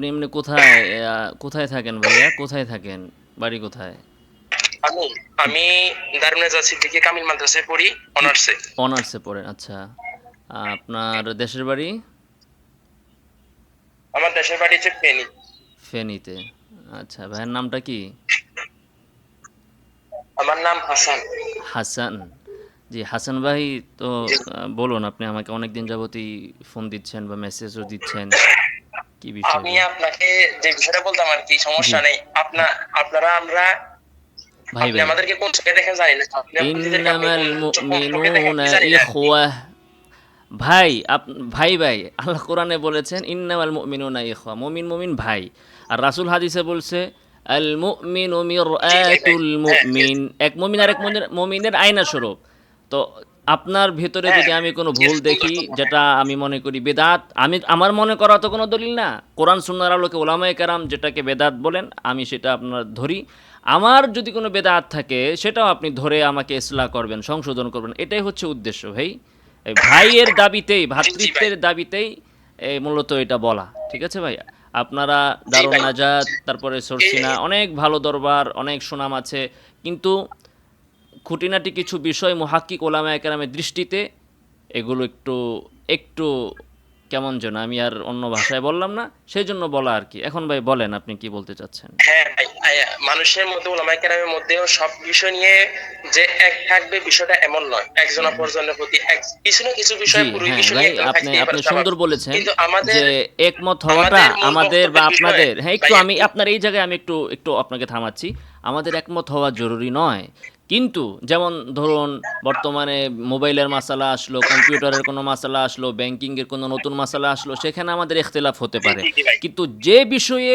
আপনি এমনি কোথায় কোথায় থাকেন ভাইয়া? কোথায় থাকেন? বাড়ি কোথায়? আমি আমি দারুনাজার সিদ্দিকি কামিল মাদ্রাসায় পড়ি অনার্সে। অনার্সে পড়েন আচ্ছা। আপনার দেশের বাড়ি? আমার দেশের বাড়ি হচ্ছে ফেনী। ফেনীতে। আচ্ছা ভাইয়ের নামটা কি? আমার নাম হাসান। হাসান। জি হাসান ভাই তো বলুন আপনি আমাকে অনেক দিন যাবতই ফোন দিচ্ছেন বা মেসেজও দিচ্ছেন। কি বিষয় আমি আপনাকে যে বিষয়টা বলতাম আর কি সমস্যা নেই। আপনা আপনারা আমরা ভাই ভাই। আমাদেরকে কোন চোখে দেখেন জানি না। ইন্নামাল মুমিনুনা। ইখওয়াহ ভাই আপ- ভাই ভাই আল্লাহ কোরআনে বলেছেন ইন্নামাল মুমিনুনা ইখওয়া। মুমিন মুমিন ভাই। আর রাসূল হাদিসে বলছে আল মুমিনু মিরআতুল মুমিন। এক মুমিন আর এক মুমিনের আয়না স্বরূপ। তো আপনার ভেতরে হ্যাঁ, যদি আমি কোনো ভুল দেখি যেটা আমি মনে করি বেদাত আমি আমার মনে করা তো কোনো দলিল না। কোরআন সুন্নাহর আলোকে ওলামায়ে কারাম যেটাকে বেদাত বলেন আমি সেটা আপনার ধরি। আমার যদি কোনো বেদাত থাকে সেটাও আপনি ধরে আমাকে ইসলাহ করবেন সংশোধন করবেন। এটাই হচ্ছে উদ্দেশ্য ভাই। ভাইয়ের দাবিতেই ভ্রাতৃত্বের দাবিতেই এই মূলত এটা বলা ঠিক আছে ভাই আপনারা দারুণ। নাজাত তারপরে সরসিনা অনেক ভালো দরবার অনেক সুনাম আছে। কিন্তু খুঁটিনাটি কিছু বিষয় মুহাক্কিক ওলামা একরামের দৃষ্টিতে এগুলো একটু একটু কেমন যেন আমি আর অন্য ভাষায় বললাম না সেই জন্য বলা আর কি। এখন ভাই বলেন আপনি কি বলতে চাচ্ছেন? হ্যাঁ ভাই মানুষের মধ্যে ওলামাই কেরামের মধ্যেও সব বিষয় নিয়ে যে এক থাকবে বিষয়টা এমন নয়। একজন অপরজনের প্রতি এক কিছু না কিছু বিষয় পুরো হ্যাঁ বিষয় আপনি আপনি সুন্দর বলেছেন কিন্তু আমাদের যে একমত হওয়াটা আমাদের বা আপনাদের। হ্যাঁ একটু আমি আপনার এই জায়গায় আমি একটু একটু আপনাকে থামাচ্ছি। আমাদের একমত হওয়া জরুরি নয়। কিন্তু যেমন ধরুন বর্তমানে মোবাইলের মাসালা আসলো কম্পিউটারের কোনো মাসালা আসলো ব্যাংকিংয়ের কোনো নতুন মাসালা আসলো সেখানে আমাদের ইখতিলাফ হতে পারে। কিন্তু যে বিষয়ে।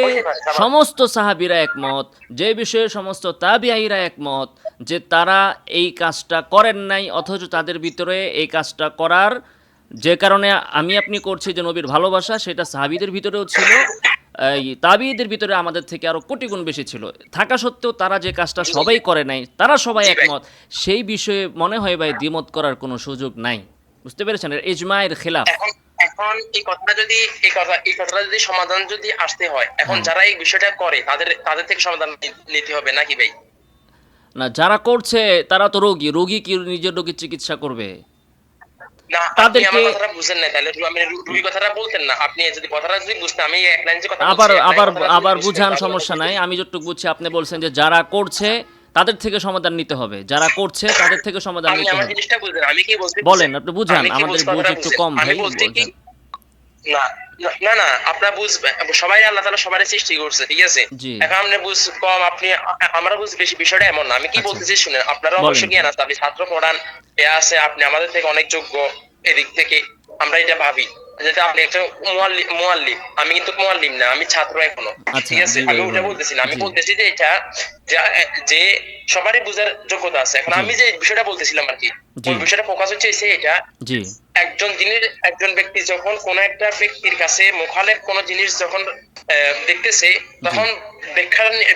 সমস্ত সাহাবিরা একমত যে বিষয়ে সমস্ত তাবিআইরা একমত যে তারা এই কাজটা করেন নাই অথচ তাদের ভিতরে এই কাজটা করার যে কারণে আমি আপনি করছি যে নবীর ভালোবাসা সেটা সাহাবিদের ভিতরেও ছিল তাবিদের ভিতরে আমাদের থেকে আরও কোটি গুণ বেশি ছিল। থাকা সত্ত্বেও তারা যে কাজটা সবাই করে নাই তারা সবাই একমত। সেই বিষয়ে মনে হয় ভাই দ্বিমত করার কোনো সুযোগ নাই। বুঝতে পেরেছেন? এর ইজমায়ের খেলাফ। এখন এই কথাটা যদি এই কথা এই কথাটা যদি সমাধান যদি আসতে হয় এখন। যারা এই বিষয়টা করে তাদের তাদের থেকে সমাধান নিতে হবে নাকি ভাই? না যারা করছে তারা তো রোগী। রোগী কি নিজের রোগীর চিকিৎসা করবে? না আপনি আমার কথাটা বুঝেন না তাহলে আমি রুবি কথাটা বলতেন না। আপনি যদি কথাটা যদি বুঝতেন আমি এক লাইন যে কথা আবার বুঝান সমস্যা নাই। আমি যতটুকু বুঝছি আপনি বলছেন যে যারা করছে তাদের থেকে সমাধান নিতে হবে। যারা করছে তাদের থেকে সমাধান নিতে হবে। জিনিসটা বুঝলেন আমি কি বলছি বলেন আপনি বুঝান আমাদের বুঝ একটু কম ভাই। না না- না আপনারা বুঝবেন সবাই আল্লাহ তাআলা সবার সৃষ্টি করছে ঠিক আছে? এখন আপনি বুঝ কম আপনি আমরা বুঝ বেশি বিষয়টা এমন না। আমি কি আচ্ছা। বলতেছি শুনেন আপনারা। অবশ্যই জ্ঞান আছে আপনি ছাত্র পড়ান এ আছে আপনি আমাদের থেকে অনেক যোগ্য। এদিক থেকে আমরা এটা ভাবি যেটা আপনি একটা মোয়াল্লিম আমি কিন্তু মোয়াল্লিম না আমি ছাত্র এখনও। আচ্ছা, ঠিক আছে? আমি ওটা বলতেছি না। আমি বলতেছি যে এটা যা- যে সবারই বুঝার যোগ্যতা আছে। এখন আমি যে বিষয়টা বলতেছিলাম আর কি ওই বিষয়টা ফোকাস হচ্ছে এসে এটা একজন জিনিস একজন ব্যক্তি যখন কোন একটা ব্যক্তির কাছে মোখালের কোন জিনিস যখন দেখতেছে তখন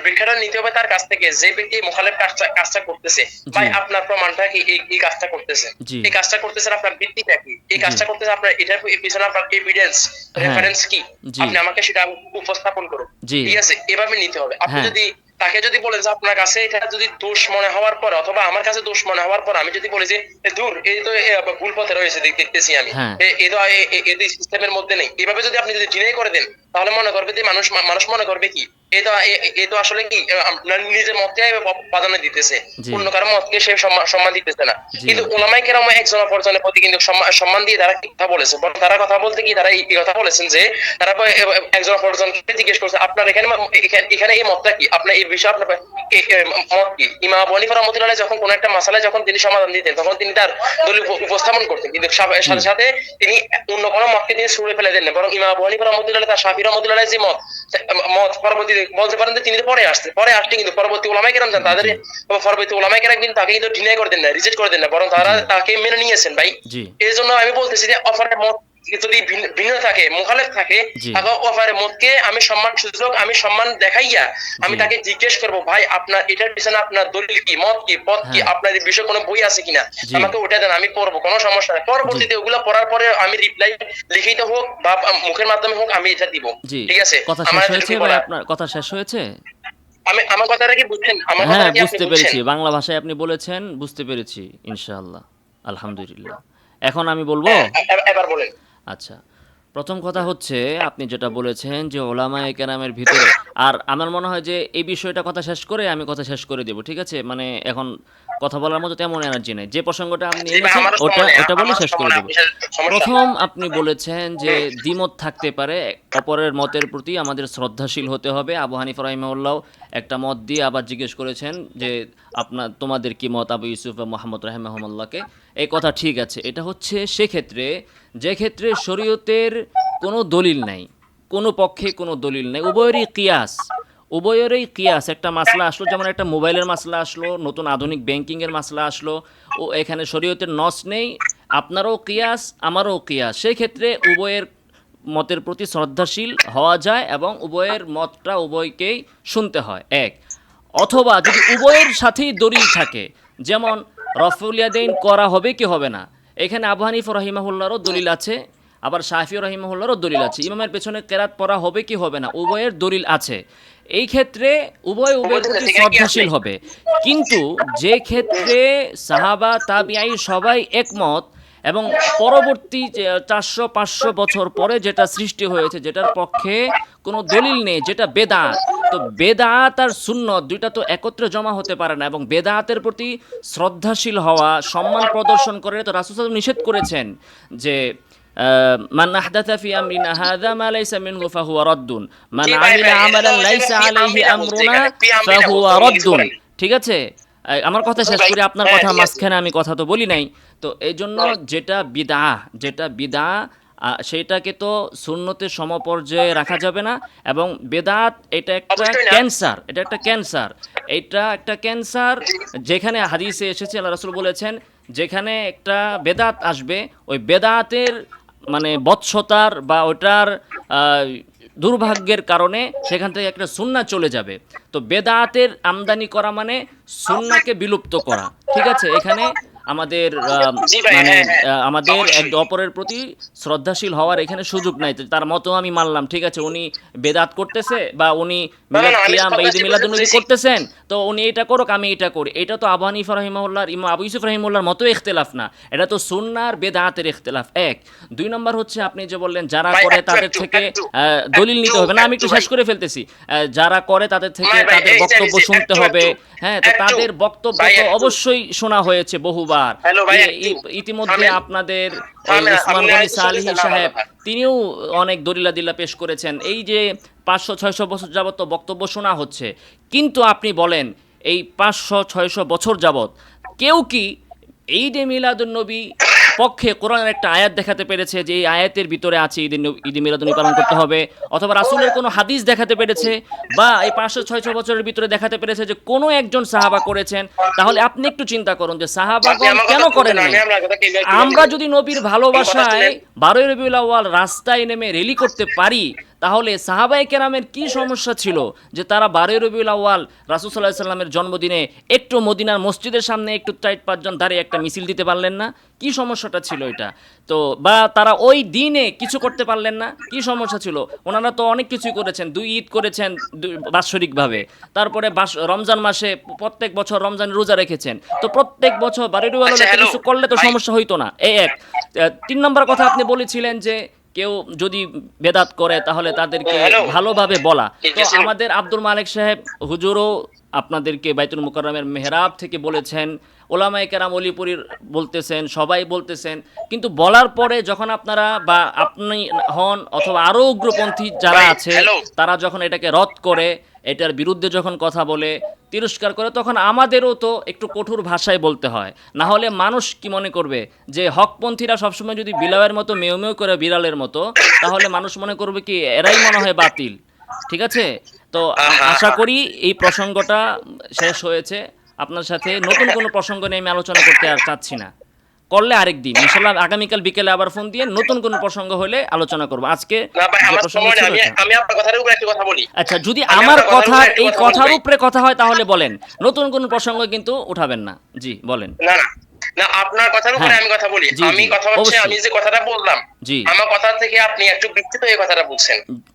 ব্যাখ্যাটা নিতে হবে তার কাছ থেকে যে ব্যক্তি মোখালের কাজটা কাজটা করতেছে। ভাই আপনার প্রমাণটা কি এই- এই কাজটা করতেছে? এই কাজটা করতেছেন আপনার ভিত্তিটা কি? এই কাজটা করতেছে আপনার এটার পিছনে আপনার এভিডেন্স হ্যাঁ। রেফারেন্স কি? আপনি আমাকে সেটা উপস্থাপন করুন। ঠিক আছে? এভাবে নিতে হবে। আপনি হ্যাঁ। যদি তাকে যদি বলেন যে আপনার কাছে এটা যদি দোষ মনে হওয়ার পর অথবা আমার কাছে দোষ মনে হওয়ার পর আমি যদি বলি যে দূর এই তো ভুল পথে রয়েছে দেখ- দেখতেছি আমি। এই এ- এ তো এ- এ- এদের সিস্টেমের মধ্যে নেই। এভাবে যদি আপনি যদি ডিনাই করে দেন তাহলে মনে করবে যে মানুষ মানুষ মনে করবে কি? তো আসলে কি নিজের মতকে প্রাধান্য দিতেছে। অন্য কারও মতকে সে সম্মান দিতেছে না। কিন্তু ওলামাই কেরাম একজন অপরজনের প্রতি কিন্তু সম্মান- দিয়ে তারা কথা বলেছে? বরং তারা কথা বলতে কি তারা এই কথা বলেছেন যে তারা একজন অপরজনকে জিজ্ঞেস করছে আপনার এখানে এখানে- এই মতটা কি? আপনার এই বিষয়ে আপনার মত কি? ইমাম আবু হানিফা রহমতুল্লাহ যখন কোন একটা মাসালায় যখন তিনি সমাধান দিতেন তখন তিনি তার দলিল উপস্থাপন করতেন। কিন্তু সাথে সাথে তিনি অন্য কোনো মতকে তিনি ছুড়ে ফেলে দেন না। বরং ইমাম আবু হানিফা রহমতুল্লাহ তার শাফি রহমতুল্লাহ যে মত পরবর্তী বলতে পারেন যে তিনি তো পরে আসছে পরে আসতে কিন্তু পরবর্তী ওলামাই কেরাম যান তাদের পরবর্তী ওলামাই কেরাম কিন্তু তাকে কিন্তু ডিনাই করে দেন না রিজেক্ট করে দেন না বরং তারা তাকে মেনে নিয়েছেন ভাই। এই জন্য আমি বলতেছি যে অফারের মত যদি ভিন্ন- থাকে মুখালেফ থাকে। তাকে ওফারে মতকে আমি সম্মান সুযোগ আমি সম্মান দেখাইয়া আমি তাকে জিজ্ঞেস করব ভাই আপনার এটার পিছনে আপনার দলিল কি মত কি পথ কি হ্যাঁ। আপনার এই বিষয়ে কোনো বই আছে কিনা? আমাকে ওটা দেন আমি পড়ব কোনো সমস্যা নাই। পরবর্তীতে ওগুলো পড়ার পরে আমি রিপ্লাই লিখিত হোক বা মুখের মাধ্যমে হোক আমি এটা দিব। ঠিক আছে? কথা শেষ হয়েছে। আপনার কথা শেষ হয়েছে? আমি আমার কথাটা কি বুঝছেন? আমার হ্যাঁ কি বুঝতে পেরেছি। বাংলা ভাষায় আপনি বলেছেন বুঝতে পেরেছি ইনশাআল্লাহ। আলহামদুলিল্লাহ। এখন আমি বলব? হ্যাঁ, এবার বলেন। আচ্ছা। প্রথম কথা হচ্ছে আপনি যেটা বলেছেন যে ওলামা কেরামের ভিতরে আর আমার মনে হয় যে এই বিষয়টা কথা শেষ করে আমি কথা শেষ করে দেব ঠিক আছে? মানে এখন কথা বলার মতো তেমন এনার্জি নেই। যে প্রসঙ্গটা আপনি এনেছেন ওটা ওটা বলে শেষ করে দেব। প্রথম আপনি বলেছেন যে দ্বিমত থাকতে পারে অপরের মতের প্রতি আমাদের শ্রদ্ধাশীল হতে হবে। আবু হানিফ রাহিমাউল্লাহ একটা মত দিয়ে আবার জিজ্ঞেস করেছেন যে আপনার তোমাদের কি মত আবু ইউসুফ মোহাম্মদ রাহিমাহমল্লাহকে এই কথা ঠিক আছে। এটা হচ্ছে সেক্ষেত্রে যে ক্ষেত্রে শরীয়তের কোনো দলিল নাই, কোনো পক্ষে কোনো দলিল নাই, উভয়েরই কিয়াস উভয়েরই কিয়াস। একটা মাসলা আসলো, যেমন একটা মোবাইলের মাসলা আসলো, নতুন আধুনিক ব্যাংকিংয়ের মাসলা আসলো, ও এখানে শরীয়তের নস নেই, আপনারও কিয়াস, আমারও কিয়াস। সেই ক্ষেত্রে উভয়ের মতের প্রতি শ্রদ্ধাশীল হওয়া যায় এবং উভয়ের মতটা উভয়কেই শুনতে হয়। এক, অথবা যদি উভয়ের সাথেই দলিল থাকে, যেমন রফুলিয়াদাইন করা হবে কি হবে না? এখানে আবু হানিফ রহিমাহুল্লারও দলিল আছে, আবার শাহি রহিমাহুল্লারও দলিল আছে। ইমামের পেছনে কেরাত পড়া হবে কি হবে না, উভয়ের দলিল আছে। এই ক্ষেত্রে উভয় উভয়ের প্রতি শ্রদ্ধাশীল হবে। কিন্তু যে ক্ষেত্রে সাহাবা, তাবিআই সবাই একমত এবং পরবর্তী চারশো, পাঁচশো বছর পরে যেটা সৃষ্টি হয়েছে, যেটার পক্ষে কোনো দলিল নেই, যেটা বেদাত তো বেদাত আর সুন্নত দুইটা তো একত্রে জমা হতে পারে না এবং বেদাতের প্রতি শ্রদ্ধাশীল হওয়া সম্মান প্রদর্শন করে তো রাসুল সাল্লাল্লাহু নিষেধ করেছেন যে আহ, আহদাথা ফি আমরিনা মা লাইসা মিনহু ফাহুয়া রাদ্দুন। মান জি ভাই, আমিলা ভাই, আমালান এটা লাইসা আলাইহি আমরুনা এখানে, ফি আমরিনা ফাহুয়া রাদ্দুন। ঠিক আছে? আমার কথা শেষ করি আপনার হ্যাঁ, কথা মাঝখানে আমি কথা তো বলি নাই। তো এই জন্য যেটা বিদা যেটা বিদা আহ, সেইটাকে তো শূন্যতে সমপর্যায়ে রাখা যাবে না এবং বেদাত এটা একটা ক্যান্সার এটা একটা ক্যান্সার। এটা একটা ক্যান্সার যেখানে হাদিসে এসেছে আল্লাহ রাসূল বলেছেন যেখানে একটা বেদাত আসবে ওই বেদাতের মানে বৎসতার বা ওটার দুর্ভাগ্যের কারণে সেখান থেকে একটা সুন্না চলে যাবে। তো বেদাতের আমদানি করা মানে সুন্নাকে বিলুপ্ত করা। ঠিক আছে? এখানে আমাদের মানে হ্যাঁ, হ্যাঁ, আহ, আমাদের। এক অপরের প্রতি শ্রদ্ধাশীল হওয়ার এখানে সুযোগ নাই। তার মতো আমি মানলাম ঠিক আছে? উনি বেদাত করতেছে বা উনি মিলাদ বা ঈদ মিলাদুন্নবী করতেছেন তো উনি এটা করুক আমি এটা করি। এটা তো আবু হানিফা রহিমাউল্লাহর ইমা আবু ইউসুফ রহিমউল্লাহর মতো ইখতিলাফ না। এটা তো সুন্নার বেদাতের ইখতিলাফ এক। দুই নম্বর হচ্ছে আপনি যে বললেন যারা করে তাদের থেকে আহ, দলিল নিতে হবে না আমি একটু শেষ করে ফেলতেছি। আহ, যারা করে তাদের থেকে ভাই, তাদের বক্তব্য শুনতে হবে। হ্যাঁ তো তাদের বক্তব্য তো অবশ্যই শোনা হয়েছে বহুবার। ই- ইতিমধ্যে আপনাদের গনি সালিহি সাহেব তিনিও অনেক দলিলা দিল্লা পেশ করেছেন। এই যে পাঁচশো ছয়শো বছর যাবত তো বক্তব্য শোনা হচ্ছে। কিন্তু আপনি বলেন এই পাঁচশো ছয়শো বছর যাবত কেউ কি এই যে মিলাদুন নবী পক্ষে কোরআনের একটা আয়াত দেখাতে পেরেছে যে এই আয়াতের ভিতরে আছে ঈদের ঈদে মিলাদুন পালন করতে হবে অথবা রাসূলের কোনো হাদিস দেখাতে পেরেছে বা এই পাঁচশো ছয়শো বছরের ভিতরে দেখাতে পেরেছে যে কোনো একজন সাহাবা করেছেন তাহলে আপনি একটু চিন্তা করুন যে সাহাবাগণ কেন করেন আমরা যদি নবীর ভালোবাসায়। বারোই রবিউল আউয়াল রাস্তায় নেমে রেলি করতে পারি তাহলে সাহাবাই কেরামের কি সমস্যা ছিল যে তারা বারোই রবিউল আউয়াল রাসুল সাল্লাহ সাল্লামের জন্মদিনে একটু মদিনার মসজিদের সামনে একটু চার পাঁচজন দাঁড়িয়ে একটা মিছিল দিতে পারলেন না? কি সমস্যাটা ছিল এটা? তো বা তারা ওই দিনে কিছু করতে পারলেন না? কি সমস্যা ছিল? ওনারা তো অনেক কিছুই করেছেন দুই ঈদ করেছেন দুই- বাৎসরিকভাবে। তারপরে রমজান মাসে প্রত্যেক বছর রমজান রোজা রেখেছেন। তো প্রত্যেক বছর বারোই রবিউল আচ্ছা, কিছু করলে তো সমস্যা হইতো না। এই এক তিন নম্বর কথা আপনি বলেছিলেন যে কেউ যদি বেদাত করে তাহলে তাদেরকে ভালোভাবে বলা। তো আমাদের আব্দুল মালিক সাহেব হুজুরও আপনাদেরকে বাইতুল মুকরমের মেহরাব থেকে বলেছেন ওলামা কেরাম অলিপুরীর বলতেছেন সবাই বলতেছেন। কিন্তু বলার পরে যখন আপনারা বা আপনি হন অথবা আরও উগ্রপন্থী যারা আছে তারা যখন এটাকে রদ করে এটার বিরুদ্ধে যখন কথা বলে তিরস্কার করে তখন আমাদেরও তো একটু কঠোর ভাষায় বলতে হয়। না হলে মানুষ কি মনে করবে? যে হকপন্থীরা সবসময় যদি বিলাওয়ের মতো মেউ মেউ করে বিড়ালের মতো তাহলে মানুষ মনে করবে কি এরাই মনে হয় বাতিল। ঠিক আছে? তো আশা করি এই প্রসঙ্গটা শেষ হয়েছে। আপনার সাথে নতুন কোনো প্রসঙ্গ নিয়ে আমি আলোচনা করতে আর চাচ্ছি না। করলে আরেক দিন। ইনশাল্লাহ আগামীকাল বিকেলে আবার ফোন দিয়ে নতুন কোন প্রসঙ্গ হলে আলোচনা করব। আজকে আচ্ছা যদি আমার কথা এই কথার উপরে কথা হয় তাহলে বলেন। নতুন কোন প্রসঙ্গ কিন্তু উঠাবেন না। জি বলেন। না না। না আপনার কথার উপরে হ্যাঁ। আমি কথা বলি। আমি কথা হচ্ছে আমি যে কথাটা বললাম জি। আমার কথা থেকে আপনি একটু বিস্তৃত এই কথাটা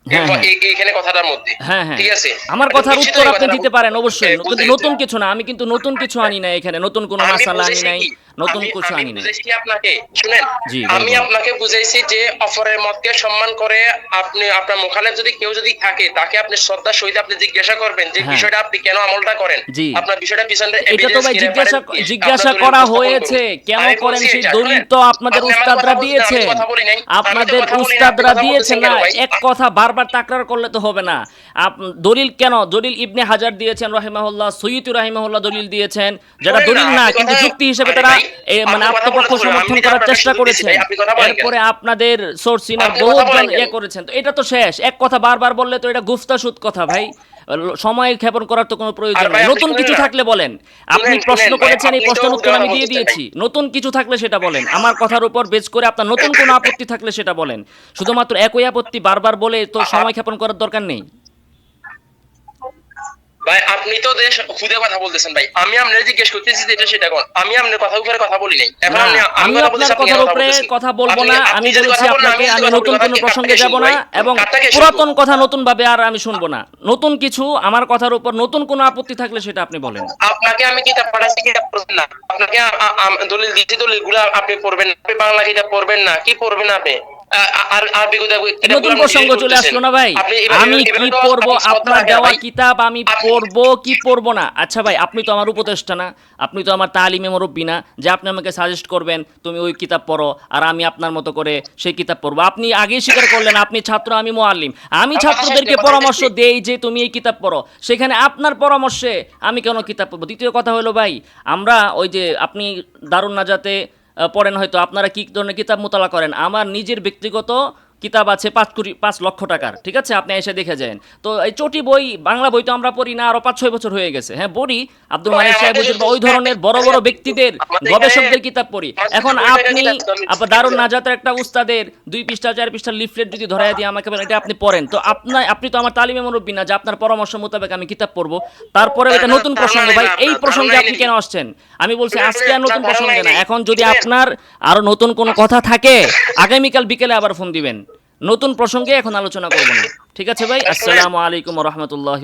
হ্যাঁ, হ্যাঁ। এখানে কথাটার মধ্যে। হ্যাঁ হ্যাঁ। ঠিক আছে? আমার কথার উত্তর আপনি দিতে পারেন অবশ্যই। কিন্তু নতুন কিছু না আমি কিন্তু নতুন কিছু আনি নাই এখানে। নতুন কোনো মশালা আনি নাই। নতুন কিছু আনি নাই। আপনাকে? শুনেন আমি আপনাকে বুঝাইছি যে অপরের মতকে সম্মান করে আপনি আপনার মোখালেফ যদি কেউ যদি থাকে তাকে আপনি শ্রদ্ধা সহিত আপনি জিজ্ঞাসা করবেন যে হ্যাঁ। বিষয়টা আপনি কেন আমলটা করেন। আপনার বিষয়টা পিছনে এটা তো ভাই জিজ্ঞাসা জিজ্ঞাসা করা হয়েছে। কেন করেন সেই দলিল তো আপনাদের উস্তাদরা দিয়েছে আপনাদের উস্তাদরা দিয়েছে না এক কথা বারবার তাকরার করলে তো হবে না। আপ- দলিল কেন? দলিল ইবনে হাজার দিয়েছেন রহিমাহুল্লাহ। সৈয়দ রহিমাহুল্লাহ দলিল দিয়েছেন যারা দলিল না, কিন্তু যুক্তি হিসেবে তারা মানে আত্মপক্ষ সমর্থন করার চেষ্টা করেছেন। কেন? এরপরে আপনাদের সোর্সিনা বহুজন ইয়ে করেছেন। তো এটা তো শেষ এক কথা বারবার বললে তো এটা গুফতা সুদ কথা ভাই। সময় ক্ষেপণ করার তো কোনো প্রয়োজন নেই। নতুন কিছু থাকলে বলেন। আপনি প্রশ্ন করেছেন এই প্রশ্নের উত্তর আমি দিয়ে দিয়েছি। নতুন কিছু থাকলে সেটা বলেন। আমার কথার উপর বেচ করে আপনার নতুন কোনো আপত্তি থাকলে সেটা বলেন। শুধুমাত্র একই আপত্তি বারবার বলে তো সময় ক্ষেপণ করার দরকার নেই। ভাই আপনি তো দেশ খুদে কথা বলতেছেন ভাই। আমি আপনার জিজ্ঞেস করতেছি যে এটা সেটা কোন? আমি আপনার কথা উপরে কথা বলি নাই। এখন আমি আমি কথা আপনার কথার উপরে কথা বলব না আমি বলেছি আপনাকে আমি নতুন কোনো প্রসঙ্গে যাব না এবং? পুরাতন কথা নতুন ভাবে আর আমি শুনব না। নতুন কিছু আমার কথার উপর নতুন কোনো আপত্তি থাকলে সেটা আপনি বলেন। আপনাকে আমি কিতাব পাঠাচ্ছি কিতাব পড়বেন না। আপনাকে দলিল দিচ্ছি দলিলগুলা আপনি পড়বেন না। আপনি বাংলা কিতাব পড়বেন না। কি পড়বেন আপনি? নতুন প্রসঙ্গ চলে আসলো না ভাই। আমি কি পড়ব? আপনার দেওয়া কিতাব আমি পড়ব কি পড়ব না? আচ্ছা ভাই আপনি তো আমার উপদেষ্টা না। আপনি তো আমার তালিমে মুরব্বী না। যে আপনি আমাকে সাজেস্ট করবেন তুমি ওই কিতাব পড়ো আর আমি আপনার মতো করে সেই কিতাব পড়ব। আপনি আগেই স্বীকার করলেন আপনি ছাত্র আমি মোয়াল্লিম আমি ছাত্রদেরকে পরামর্শ দেই যে তুমি এই কিতাব পড়ো। সেখানে আপনার পরামর্শে আমি কেন কিতাব পড়ব? দ্বিতীয় কথা হলো ভাই আমরা ওই যে আপনি দারুণ নাজাতে পড়েন হয়তো। আপনারা কী ধরনের কিতাব মোতালা করেন? আমার নিজের ব্যক্তিগত কিতাব আছে পাঁচ কোটি পাঁচ লক্ষ টাকার ঠিক আছে? আপনি এসে দেখে যান। তো এই চটি বই বাংলা বই তো আমরা পড়ি না আরও পাঁচ ছয় বছর হয়ে গেছে। হ্যাঁ পড়ি। আব্দুল ভাই, মালিক সাহেব বা ওই ধরনের বড় বড় ব্যক্তিদের গবেষকদের কিতাব পড়ি। এখন আপনি আপনার দারুণ নাজাতের একটা উস্তাদের দুই পৃষ্ঠা চার পৃষ্ঠা লিফলেট যদি ধরাই দিয়ে আমাকে এটা আপনি পড়েন। তো আপনার আপনি তো আমার তালিমে মুরব্বী না যে আপনার পরামর্শ মোতাবেক আমি কিতাব পড়ব। তারপরে এটা নতুন প্রসঙ্গ ভাই এই প্রসঙ্গে আপনি কেন আসছেন? আমি বলছি আজকে আর নতুন প্রসঙ্গে না। এখন যদি আপনার আরও নতুন কোনো কথা থাকে আগামীকাল বিকেলে আবার ফোন দিবেন। নতুন প্রসঙ্গে এখন আলোচনা করব না। ঠিক আছে ভাই? আসসালামু আলাইকুম রহমতুল্লাহ